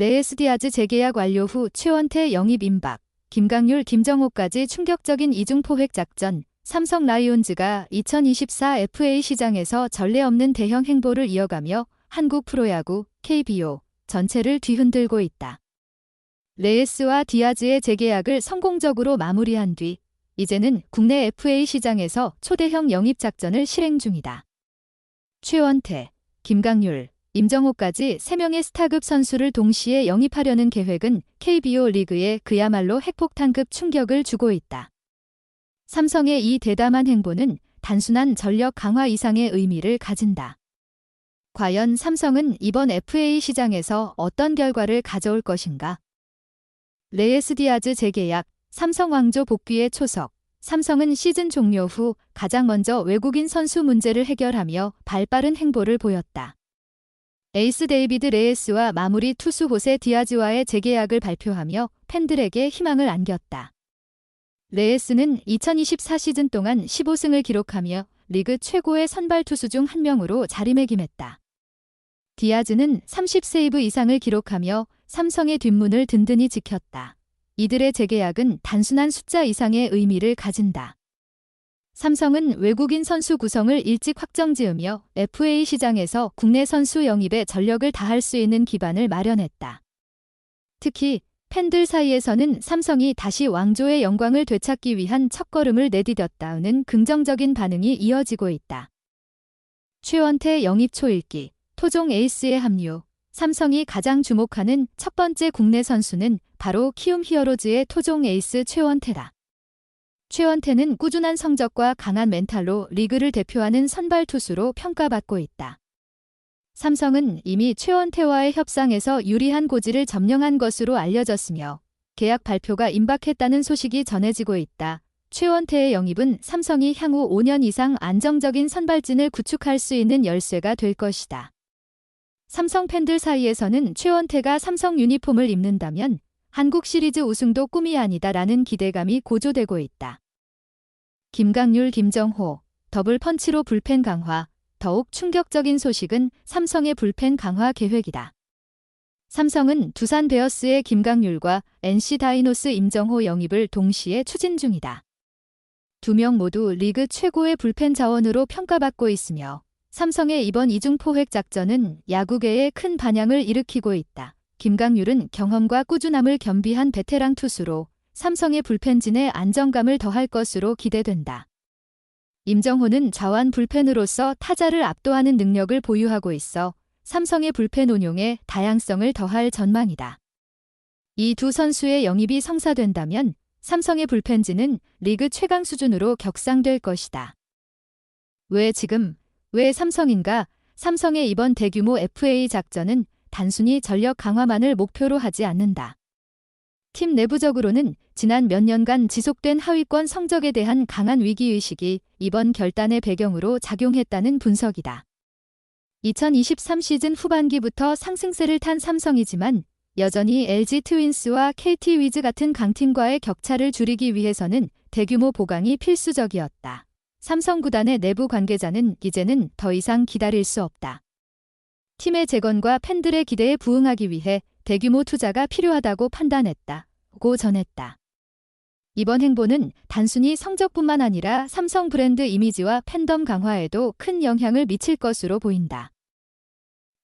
레에스 디아즈 재계약 완료 후 최원태 영입 임박, 김강률, 김정호까지 충격적인 이중 포획 작전, 삼성 라이온즈가 2024 FA 시장에서 전례 없는 대형 행보를 이어가며 한국 프로야구, KBO 전체를 뒤흔들고 있다. 레에스와 디아즈의 재계약을 성공적으로 마무리한 뒤 이제는 국내 FA 시장에서 초대형 영입 작전을 실행 중이다. 최원태, 김강률, 임정호까지 3명의 스타급 선수를 동시에 영입하려는 계획은 KBO 리그에 그야말로 핵폭탄급 충격을 주고 있다. 삼성의 이 대담한 행보는 단순한 전력 강화 이상의 의미를 가진다. 과연 삼성은 이번 FA 시장에서 어떤 결과를 가져올 것인가? 레에스 디아즈 재계약, 삼성 왕조 복귀의 초석. 삼성은 시즌 종료 후 가장 먼저 외국인 선수 문제를 해결하며 발빠른 행보를 보였다. 에이스 데이비드 레에스와 마무리 투수 호세 디아즈와의 재계약을 발표하며 팬들에게 희망을 안겼다. 레에스는 2024 시즌 동안 15승을 기록하며 리그 최고의 선발 투수 중 한 명으로 자리매김했다. 디아즈는 30세이브 이상을 기록하며 삼성의 뒷문을 든든히 지켰다. 이들의 재계약은 단순한 숫자 이상의 의미를 가진다. 삼성은 외국인 선수 구성을 일찍 확정지으며 FA 시장에서 국내 선수 영입에 전력을 다할 수 있는 기반을 마련했다. 특히 팬들 사이에서는 삼성이 다시 왕조의 영광을 되찾기 위한 첫걸음을 내디뎠다는 긍정적인 반응이 이어지고 있다. 최원태 영입 초일기, 토종 에이스의 합류, 삼성이 가장 주목하는 첫 번째 국내 선수는 바로 키움 히어로즈의 토종 에이스 최원태다. 최원태는 꾸준한 성적과 강한 멘탈로 리그를 대표하는 선발 투수로 평가받고 있다. 삼성은 이미 최원태와의 협상에서 유리한 고지를 점령한 것으로 알려졌으며 계약 발표가 임박했다는 소식이 전해지고 있다. 최원태의 영입은 삼성이 향후 5년 이상 안정적인 선발진을 구축할 수 있는 열쇠가 될 것이다. 삼성 팬들 사이에서는 최원태가 삼성 유니폼을 입는다면 한국 시리즈 우승도 꿈이 아니다라는 기대감이 고조되고 있다. 김강률, 김정호, 더블 펀치로 불펜 강화, 더욱 충격적인 소식은 삼성의 불펜 강화 계획이다. 삼성은 두산 베어스의 김강률과 NC 다이노스 임정호 영입을 동시에 추진 중이다. 두 명 모두 리그 최고의 불펜 자원으로 평가받고 있으며 삼성의 이번 이중 포획 작전은 야구계에 큰 반향을 일으키고 있다. 김강률은 경험과 꾸준함을 겸비한 베테랑 투수로 삼성의 불펜진에 안정감을 더할 것으로 기대된다. 임정호는 좌완 불펜으로서 타자를 압도하는 능력을 보유하고 있어 삼성의 불펜 운용에 다양성을 더할 전망이다. 이 두 선수의 영입이 성사된다면 삼성의 불펜진은 리그 최강 수준으로 격상될 것이다. 왜 지금, 왜 삼성인가? 삼성의 이번 대규모 FA 작전은 단순히 전력 강화만을 목표로 하지 않는다. 팀 내부적으로는 지난 몇 년간 지속된 하위권 성적에 대한 강한 위기의식이 이번 결단의 배경으로 작용했다는 분석이다. 2023 시즌 후반기부터 상승세를 탄 삼성이지만 여전히 LG 트윈스와 KT 위즈 같은 강팀과의 격차를 줄이기 위해서는 대규모 보강이 필수적이었다. 삼성 구단의 내부 관계자는 이제는 더 이상 기다릴 수 없다. 팀의 재건과 팬들의 기대에 부응하기 위해 대규모 투자가 필요하다고 판단했다. 고 전했다. 이번 행보는 단순히 성적뿐만 아니라 삼성 브랜드 이미지와 팬덤 강화에도 큰 영향을 미칠 것으로 보인다.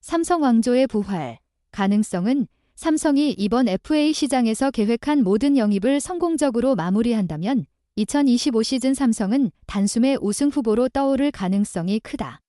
삼성 왕조의 부활, 가능성은 삼성이 이번 FA 시장에서 계획한 모든 영입을 성공적으로 마무리한다면 2025 시즌 삼성은 단숨에 우승 후보로 떠오를 가능성이 크다.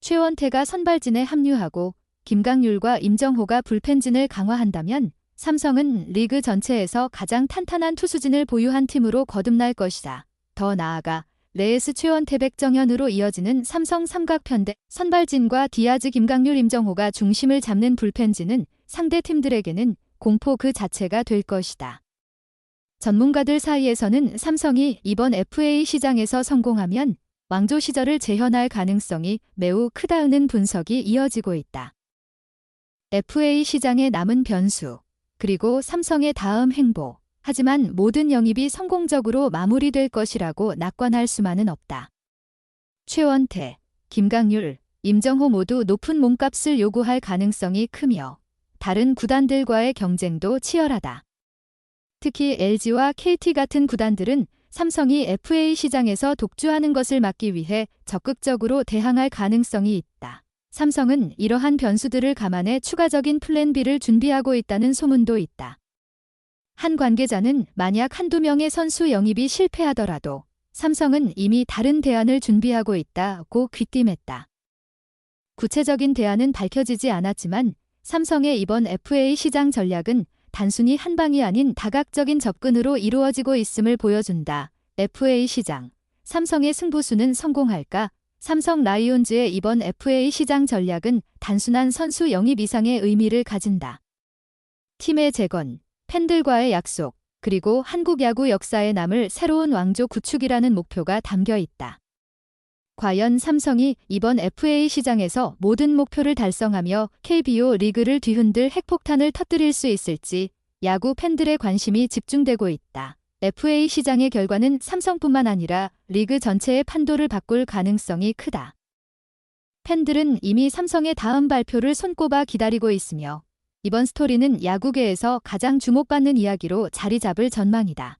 최원태가 선발진에 합류하고 김강률과 임정호가 불펜진을 강화한다면 삼성은 리그 전체에서 가장 탄탄한 투수진을 보유한 팀으로 거듭날 것이다. 더 나아가 레에스 최원태 백정현으로 이어지는 삼성 삼각편대 선발진과 디아즈 김강률 임정호가 중심을 잡는 불펜진은 상대 팀들에게는 공포 그 자체가 될 것이다. 전문가들 사이에서는 삼성이 이번 FA 시장에서 성공하면 왕조 시절을 재현할 가능성이 매우 크다는 분석이 이어지고 있다. FA 시장의 남은 변수 그리고 삼성의 다음 행보. 하지만 모든 영입이 성공적으로 마무리될 것이라고 낙관할 수만은 없다. 최원태, 김강률, 임정호 모두 높은 몸값을 요구할 가능성이 크며 다른 구단들과의 경쟁도 치열하다. 특히 LG와 KT 같은 구단들은 삼성이 FA 시장에서 독주하는 것을 막기 위해 적극적으로 대항할 가능성이 있다. 삼성은 이러한 변수들을 감안해 추가적인 플랜 B를 준비하고 있다는 소문도 있다. 한 관계자는 만약 한두 명의 선수 영입이 실패하더라도 삼성은 이미 다른 대안을 준비하고 있다고 귀띔했다. 구체적인 대안은 밝혀지지 않았지만 삼성의 이번 FA 시장 전략은 단순히 한 방이 아닌 다각적인 접근으로 이루어지고 있음을 보여준다. FA 시장. 삼성의 승부수는 성공할까? 삼성 라이온즈의 이번 FA 시장 전략은 단순한 선수 영입 이상의 의미를 가진다. 팀의 재건, 팬들과의 약속, 그리고 한국 야구 역사에 남을 새로운 왕조 구축이라는 목표가 담겨 있다. 과연 삼성이 이번 FA 시장에서 모든 목표를 달성하며 KBO 리그를 뒤흔들 핵폭탄을 터뜨릴 수 있을지 야구 팬들의 관심이 집중되고 있다. FA 시장의 결과는 삼성뿐만 아니라 리그 전체의 판도를 바꿀 가능성이 크다. 팬들은 이미 삼성의 다음 발표를 손꼽아 기다리고 있으며 이번 스토리는 야구계에서 가장 주목받는 이야기로 자리 잡을 전망이다.